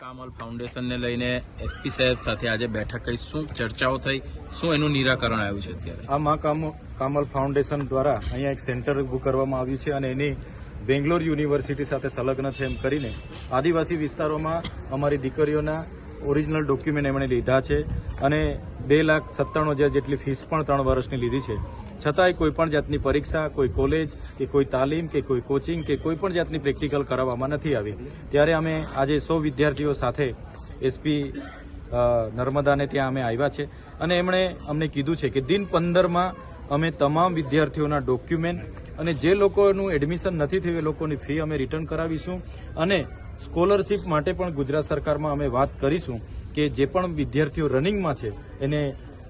કામલ ફાઉન્ડેશનને લઈને એસપી સાહેબ સાથે આજે બેઠક કરી. શું ચર્ચાઓ થઈ? શું એનું નિરાકરણ આવ્યું છે અત્યારે? આ મા કામલ ફાઉન્ડેશન દ્વારા અહીંયા એક સેન્ટર ઊભું કરવામાં આવ્યું છે અને એની બેંગ્લોર યુનિવર્સિટી સાથે સંલગ્ન છે એમ કરીને આદિવાસી વિસ્તારોમાં અમારી દીકરીઓના ઓરિજિનલ ડોક્યુમેન્ટ એમણે લીધા છે અને બે લાખ સત્તાણું હજાર જેટલી ફીસ પણ ત્રણ વર્ષની લીધી છે. છતાંય કોઈ પણ જાતની પરીક્ષા, કોઈ કોલેજ કે કોઈ તાલીમ, કે કોઈ કોચિંગ કે કોઈ પણ જાતની પ્રેક્ટિકલ કરાવવામાં નથી આવી. ત્યારે અમે આજે સો વિદ્યાર્થીઓ સાથે એસપી નર્મદાને ત્યાં અમે આવ્યા છે. અને એમણે અમને કીધું છે કે દિન પંદરમાં અમે તમામ વિદ્યાર્થીઓના ડોક્યુમેન્ટ અને જે લોકોનું એડમિશન નથી થયું એ લોકોની ફી અમે રિટર્ન કરાવીશું. અને સ્કોલરશીપ માટે પણ ગુજરાત સરકારમાં અમે વાત કરીશું કે જે પણ વિદ્યાર્થીઓ રનિંગમાં છે એને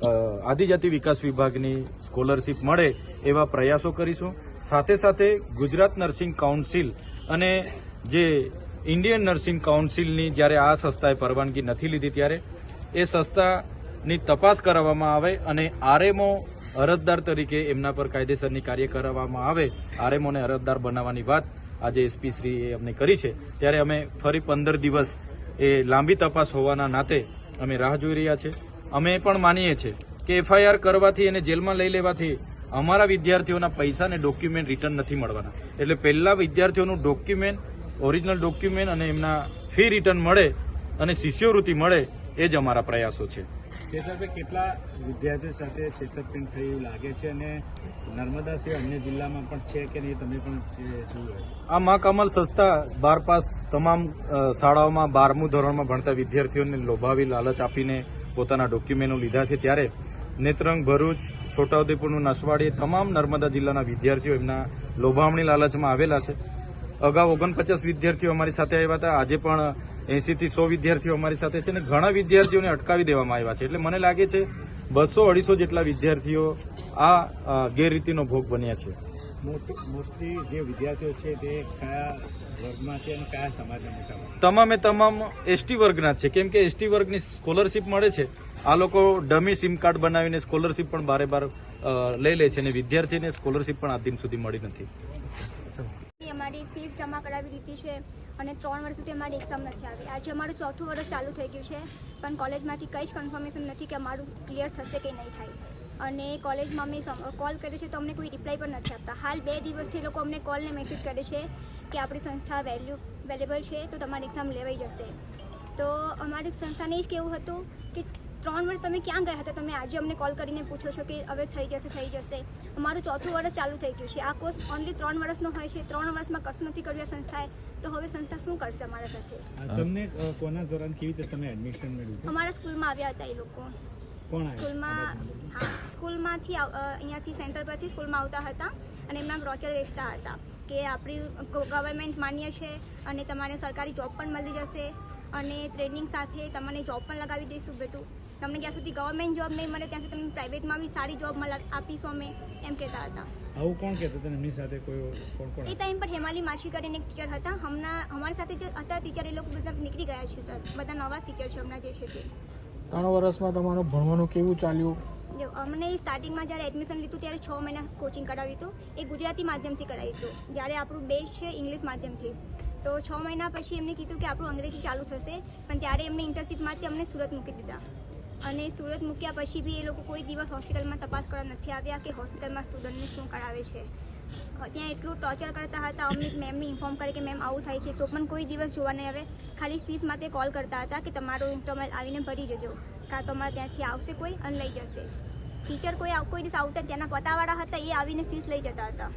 આદિજાતિ વિકાસ વિભાગની સ્કોલરશીપ મળે એવા પ્રયાસો કરીશું. સાથે સાથે ગુજરાત નર્સિંગ કાઉન્સિલ અને જે ઇન્ડિયન નર્સિંગ કાઉન્સિલની જ્યારે આ સંસ્થાએ પરવાનગી નથી લીધી ત્યારે એ સંસ્થાની તપાસ કરાવવામાં આવે અને આરએમઓ અરજદાર તરીકે એમના પર કાયદેસરની કાર્ય કરાવવામાં આવે, આરએમઓને અરજદાર બનાવવાની વાત આજે એસપી શ્રીએ અમને કરી છે. ત્યારે અમે ફરી પંદર દિવસ એ લાંબી તપાસ હોવાના નાતે અમે રાહ જોઈ રહ્યા છે અમે પણ માનીએ છીએ કે એફઆઈઆર કરવાથી અને જેલમાં લઈ લેવાથી અમારા વિદ્યાર્થીઓના પૈસા અને ડોક્યુમેન્ટ રિટર્ન નથી મળવાના. એટલે પહેલાં વિદ્યાર્થીઓનું ડોક્યુમેન્ટ ઓરિજિનલ ડોક્યુમેન્ટ અને એમના ફી રિટર્ન મળે અને શિષ્યવૃત્તિ મળે એ જ અમારા પ્રયાસો છે. ચેતરભાઈ કેટલા વિદ્યાર્થીઓ સાથે છેતરપિંડ થયું લાગે છે અને નર્મદા સિવાય અન્ય જિલ્લામાં પણ છે કે નહીં તમે પણ જોયું આ મા કમલ સંસ્થા બાર પાસ તમામ શાળાઓમાં બારમું ધોરણમાં ભણતા વિદ્યાર્થીઓને લોભાવી લાલચ આપીને પોતાના ડોક્યુમેન્ટો લીધા છે ત્યારે નેત્રંગ ભરૂચ, છોટાઉદેપુરનું નસવાડી, તમામ નર્મદા જિલ્લાના વિદ્યાર્થીઓ એમના લોભામણી લાલચમાં આવેલા છે. અગાઉ ઓગણપચાસ વિદ્યાર્થીઓ અમારી સાથે આવ્યા હતા. આજે પણ એંસીથી સો વિદ્યાર્થીઓ અમારી સાથે છે અને ઘણા વિદ્યાર્થીઓને અટકાવી દેવામાં આવ્યા છે. એટલે મને લાગે છે બસો અઢીસો જેટલા વિદ્યાર્થીઓ આ ગેરરીતિનો ભોગ બન્યા છે. મોસ્ટલી જે વિદ્યાર્થીઓ છે તે કયા વર્ગમાંથી અને કયા સમાજના મોટા તમામે તમામ એસટી વર્ગના જ છે. કેમ કે એસટી વર્ગની સ્કોલરશીપ મળે છે. આ લોકો ડમી સિમ કાર્ડ બનાવીને સ્કોલરશીપ પણ બારે બાર અ, લઈ લે છે અને વિદ્યાર્થીને સ્કોલરશીપ પણ આ દિન સુધી મળી નથી. અમારી ફીસ જમા કરાવી દીધી છે અને ત્રણ વર્ષ સુધી અમારી એક્ઝામ નથી આવી. આજે અમારું ચોથું વર્ષ ચાલુ થઈ ગયું છે. પણ કોલેજમાંથી કંઈ જ કન્ફર્મેશન નથી કે અમારું ક્લિયર થશે કે નહીં થાય. અને કોલેજમાં અમે કોલ કરીએ છીએ તો અમને કોઈ રિપ્લાય પણ નથી આપતા. હાલ બે દિવસથી એ લોકો અમને કોલને મેસેજ કરે છે કે આપણી સંસ્થા વેલ્યુ વેલેબલ છે તો તમારી એક્ઝામ લેવાઈ જશે. તો અમારી સંસ્થાને જ કેવું હતું કે ત્રણ વર્ષ તમે ક્યાં ગયા હતા? તમે આજે અમને કોલ કરીને પૂછો છો કે હવે થઈ જશે થઈ જશે. અમારું ચોથું વર્ષ ચાલુ થઈ ગયું છે. આ કોર્સ ઓનલી ત્રણ વર્ષનો હોય છે. ત્રણ વર્ષમાં કશું નથી કર્યું આ સંસ્થાએ. તો હવે સંસ્થા શું કરશે અમારા સાથે? તમને કોના દોરાન કેવી રીતે તમે એડમિશન મેળવ્યું? અમારા સ્કૂલમાં આવ્યા હતા એ લોકો. સ્કૂલમાં હા સ્કૂલમાંથી અહીંયાથી સેન્ટર પરથી સ્કૂલમાં આવતા હતા અને એમના બ્રોચર વેચતા હતા કે આપણી ગવર્મેન્ટ માન્ય છે અને તમારે સરકારી જોબ પણ મળી જશે અને ટ્રેનિંગ સાથે તમને જોબ પણ લગાવી દઈશું બધું તમને જ્યાં સુધી ગવર્મેન્ટ જોબ નહીં મળે ત્યાં સુધી તમને પ્રાઇવેટમાં બી સારી જોબ આપીશું અમે એમ કહેતા હતા. આવું કોણ કહેતા હતા એમની સાથે કોઈ કોણ કોણ એ ટાઈમ પર હેમાલી માસી કરીને એક ટીચર હતા. હમણાં અમારી સાથે જે હતા ટીચર એ લોકો બધા નીકળી ગયા છે સર બધા નવા ટીચર છે હમણાં જે છે તે. ત્રણ વર્ષમાં તમારું ભણવાનું કેવું ચાલ્યું? અમને સ્ટાર્ટિંગમાં જ્યારે એડમિશન લીધું ત્યારે છ મહિના કોચિંગ કરાવ્યું હતું. એ ગુજરાતી માધ્યમથી કરાવ્યું હતું. જ્યારે આપણું બેઝ છે ઇંગ્લિશ માધ્યમથી. તો છ મહિના પછી એમને કીધું કે આપણું અંગ્રેજી ચાલુ થશે. પણ ત્યારે એમને ઇન્ટર્નશીપમાંથી અમને સુરત મૂકી દીધા. અને સુરત મૂક્યા પછી બી એ લોકો કોઈ દિવસ હોસ્પિટલમાં તપાસ કરવા નથી આવ્યા કે હોસ્પિટલમાં સ્ટુડન્ટને શું કરાવે છે. ત્યાં એટલું ટોર્ચર કરતા હતા અમને મેમને ઇન્ફોર્મ કરે કે મેમ આવું થાય છે, તો પણ કોઈ દિવસ જોવા નહીં આવે. ખાલી ફીસ માટે કોલ કરતા હતા કે તમારો ઇન્ટરનલ આવીને ભરી જજો કાં તો અમારે ત્યાંથી આવશે કોઈ અને લઈ જશે. ટીચર કોઈ કોઈ દિવસ આવતા ત્યાંના પતાવાળા હતા, એ આવીને ફીસ લઈ જતા હતા.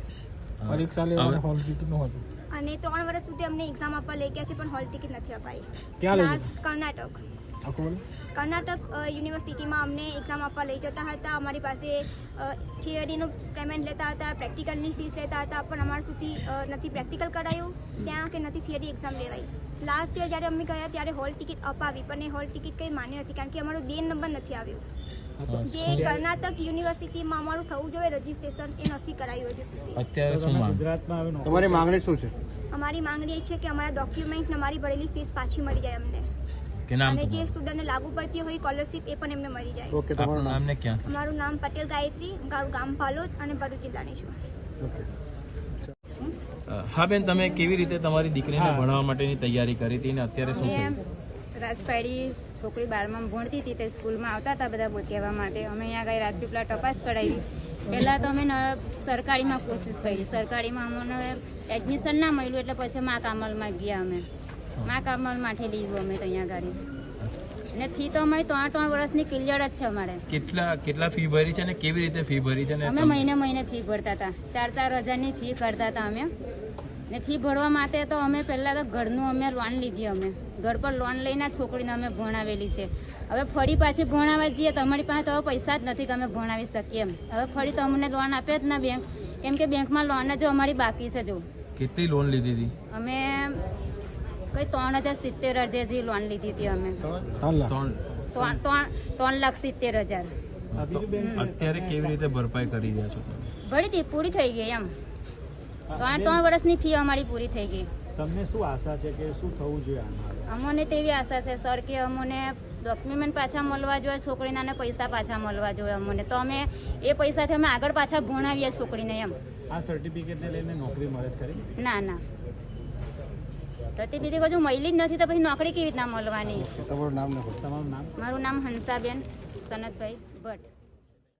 પરીક્ષા લેવાનું હોલ ટિકિટનું હતું. અને ત્રણ વર્ષ સુધી અમને એક્ઝામ આપવા લઈ ગયા છે પણ હોલ ટિકિટ નથી અપાઈ. ક્યાં લઈ કર્ણાટક. કર્ણાટક યુનિવર્સિટીમાં અમને એક્ઝામ આપવા લઈ જતા હતા. અમારી પાસે થિયરીનું પેમેન્ટ લેતા હતા પ્રેક્ટિકલની ફીસ લેતા હતા પણ અમારા સુધી નથી પ્રેક્ટિકલ કરાયું. ત્યાં કે નથી થિયરી એક્ઝામ લેવાઈ. લાસ્ટ યર જ્યારે અમે ગયા ત્યારે હોલ ટિકિટ અપાવી પણ એ હોલ ટિકિટ કંઈ માન્ય નથી કારણ કે અમારો ડેન નંબર નથી આવ્યો. જે કર્ણાટક યુનિવર્સિટીમાં અમારું થવું જોઈએ રજીસ્ટ્રેશન એ નથી કરાયું હજુ સુધી. અત્યારે શું માંગ? ગુજરાતમાં હવે તમારી માંગણી શું છે? અમારી માંગણી એ છે કે અમારા ડોક્યુમેન્ટ ને અમારી ભરેલી ફીસ પાછી મળી જાય અમને. કે નામ અને જે સ્ટુડન્ટને લાગુ પડતી હોય સ્કોલરશીપ એ પણ એમને મળી જાય. ઓકે તમારું નામ? નામ ને ક્યાં? અમારું નામ પટેલ ગાયત્રી મારું ગામ પાલોદ અને ભરૂચ જિલ્લાની છું. ઓકે હા બેન તમે કેવી રીતે તમારી દીકરીને ભણાવવા માટેની તૈયારી કરી હતી ને અત્યારે શું થયું? રાજપાડી છોકરી બારમાં ભણતી હતી તે સ્કૂલમાં આવતા હતા બધા કહેવા માટે. અમે અહીંયા આગળ રાજપીપળા તપાસ કરાવી. પહેલાં તો અમે સરકારીમાં કોશિશ કરી. સરકારીમાં અમને એડમિશન ના મળ્યું એટલે પછી મા કામલમાં ગયા અમે. મા કામલ માટે લીધું અમે તો અહીંયા ગાડી અને ફી તો અમારી ત્રણ ત્રણ વર્ષની ક્લિયર જ છે અમારે. કેટલા કેટલા ફી ભરી છે અને કેવી રીતે ફી ભરી છે અમે મહિને મહિને ફી ભરતા હતા. ચાર ચાર હજારની ફી કરતા હતા અમે. ને ફી ભરવા માટે તો અમે પહેલાં તો ઘરનું અમે લોન લીધી અમે. ઘર પર લોન લઈને છોકરીને અમે ભણાવેલી છે. હવે ફરી પાછી ભણાવવા જઈએ તો અમારી પાસે તો હવે પૈસા જ નથી કે અમે ભણાવી શકીએ એમ. હવે ફરી તો અમને લોન આપે જ ના બેંક. કેમ કે બેંકમાં લોન જો અમારી બાકી છે જો. કેટલી લોન લીધી હતી? અમે કઈ ત્રણ હજાર સિત્તેર હજાર જેવી લોન લીધી હતી અમે. ત્રણ લાખ. ત્રણ. ત્રણ ત્રણ ત્રણ લાખ સિત્તેર હજાર. અત્યારે કેવી રીતે ભરપાઈ કરી રહ્યા છો ભરી હતી પૂરી થઈ ગઈ એમ. ત્રણ ત્રણ વર્ષની ફી અમારી પૂરી થઈ ગઈ. તમને શું આશા છે કે શું થવું જોઈએ આમાં અમને તેવી આશા છે સર કે અમને ડોક્યુમેન્ટ પાછા મળવા જોઈએ છોકરીના પૈસા પાછા મળવા જોઈએ અમને. તો અમે એ પૈસાથી અમે આગળ પાછા ભણાવીએ છોકરીને એમ. આ સર્ટિફિકેટને લઈને નોકરી મળે ખરી? ના ના. સર્ટિફિકેટ હજુ મળી જ નથી તો પછી નોકરી કેવી રીતના મળવાની? તમારું નામ તમારું નામ? મારું નામ હંસાબેન સનતભાઈ ભટ્ટ.